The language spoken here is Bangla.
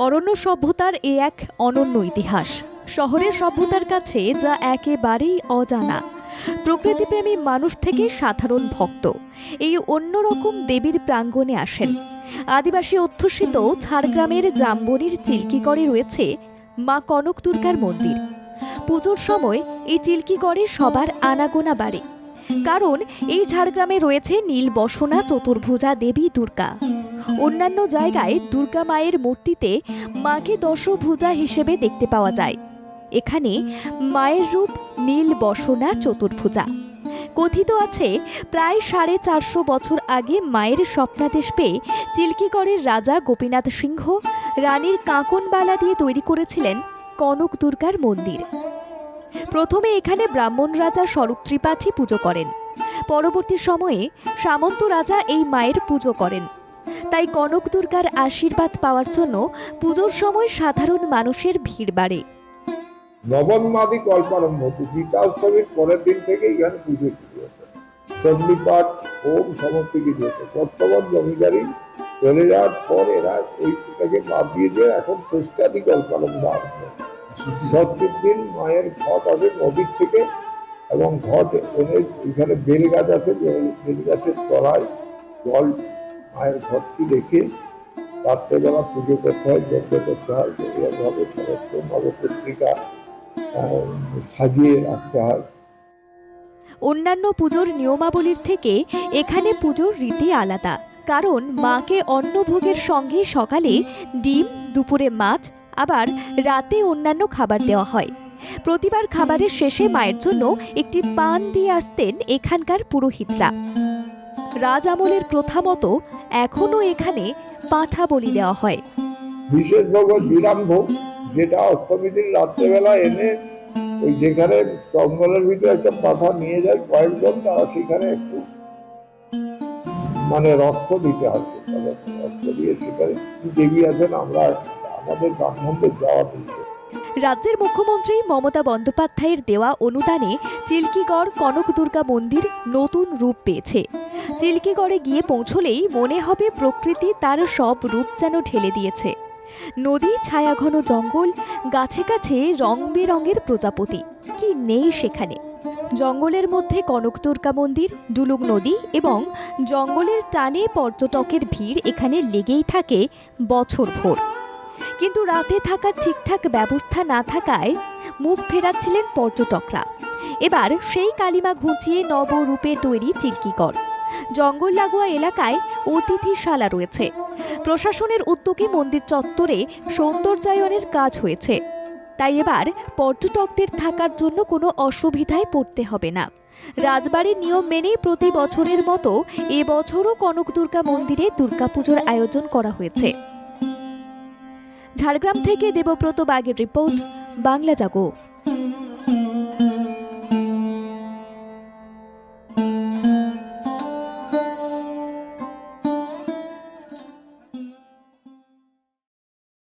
অরণ্য সভ্যতার এ এক অনন্য ইতিহাস। শহরের সভ্যতার কাছে যা একেবারেই অজানা। প্রকৃতিপ্রেমী মানুষ থেকে সাধারণ ভক্ত। এই অন্যরকম দেবীর প্রাঙ্গণে আসেন। আদিবাসী অধ্যুষিত ঝাড়গ্রামের জাম্বনির চিল্কিগড়ে রয়েছে মা কনক দুর্গার মন্দির। পুজোর সময় এই চিল্কিগড়ে সবার আনাগোনা বাড়ে। কারণ এই ঝাড়গ্রামে রয়েছে নীল বসনা চতুর্ভুজা দেবী দুর্গা। অন্যান্য জায়গায় দুর্গা মায়ের মূর্তিতে মাকে দশভুজা হিসেবে দেখতে পাওয়া যায়। এখানে মায়ের রূপ নীল বসনা চতুর্ভুজা। কথিত আছে, প্রায় সাড়ে চারশো বছর আগে মায়ের স্বপ্নাদেশ পেয়ে চিল্কিগড়ের রাজা গোপীনাথ সিংহ রানীর কাঁকনবালা দিয়ে তৈরি করেছিলেন কনক দুর্গার মন্দির। প্রথমে এখানে ব্রাহ্মণ রাজা স্বরূপ ত্রিপাঠী পুজো করেন। পরবর্তী সময়ে সামন্ত রাজা এই মায়ের পুজো করেন। তাই কনক দুর্গার আশীর্বাদ পাওয়ার জন্য পুজোর সময় সাধারণ মানুষের ভিড় বাড়ে। নবন্মাদি কল্পারম্ভ গীতাষ্টমীর পরের দিন থেকে এখানে পুজো শুরু হতো চণ্ডীপাঠ ওম সমস্ত কিছু হতো বর্তমান জমিদারি চলে যাওয়ার পর এরা এইটাকে বাদ দিয়ে যে এখন ষষ্ঠাদি কল্পারম্ভ আরম্ভ ষষ্ঠীর দিন মায়ের ঘট আসে নদীর থেকে এবং ঘট এনে এখানে বেল গাছ আছে বেল গাছের তলায় জল মায়ের ঘরটি রেখে রাত্রেবেলা পুজো করতে হয় যজ্ঞ করতে হয় এরকমভাবে সমস্ত নবপত্রিকা সাজিয়ে রাখতে হয়। অন্যান্য পুজোর নিয়মাবলীর থেকে এখানে পুজোর রীতি আলাদা, কারণ মাকে অন্নভোগের সঙ্গে সকালে ডিম, দুপুরে মাছ, আবার রাতে অন্যান্য খাবার দেওয়া হয়। প্রতিবার খাবারের শেষে মায়ের জন্য একটি পান দিয়ে আসতেন এখানকার পুরোহিতরা। রাজ আমলের প্রথা মতো এখনও এখানে পাঁঠা বলি দেওয়া হয়। বিশেষ ভগবত বিরাম ভোগ যেটা অষ্টমী দিন রাত্রেবেলা এনে ওই যেখানে জঙ্গলের ভিতরে একটা পাঠা নিয়ে যায় কয়েকজন তারা সেখানে একটু মানে রক্ত দিতে হয় রক্ত দিয়ে সেখানে দেবী আছেন আমরা আমাদের ব্রাহ্মণদের যাওয়া দিচ্ছে রাজ্যের মুখ্যমন্ত্রী মমতা বন্দ্যোপাধ্যায়ের দেওয়া অনুদানে চিল্কিগড় কনক দুর্গা মন্দির নতুন রূপ পেয়েছে। চিল্কিগড়ে গিয়ে পৌঁছলেই মনে হবে প্রকৃতি তার সব রূপ যেন ঢেলে দিয়েছে। নদী, ছায়াঘন জঙ্গল, গাছে গাছে রং বেরঙের প্রজাপতি। কি নেই সেখানে? জঙ্গলের মধ্যে কনক দুর্গা মন্দির ডুলুক নদী এবং জঙ্গলের টানে পর্যটকের ভিড় এখানে লেগেই থাকে বছর ভোর। কিন্তু রাতে থাকার ঠিকঠাক ব্যবস্থা না থাকায় মুখ ফেরাচ্ছিলেন পর্যটকরা। এবার সেই কালিমা ঘুঁচিয়ে নবরূপে তৈরি চিল্কিগড় জঙ্গল লাগোয়া এলাকায় অতিথিশালা রয়েছে। প্রশাসনের উদ্যোগে মন্দির চত্বরে সৌন্দর্যায়নের কাজ হয়েছে। তাই এবার পর্যটকদের থাকার জন্য কোনো অসুবিধায় পড়তে হবে না। রাজবাড়ির নিয়ম মেনেই প্রতি বছরের মতো এবছরও কনক দুর্গা মন্দিরে দুর্গাপুজোর আয়োজন করা হয়েছে। ঝাড়গ্রাম থেকে দেবব্রত বাগের রিপোর্ট, বাংলা জাগো।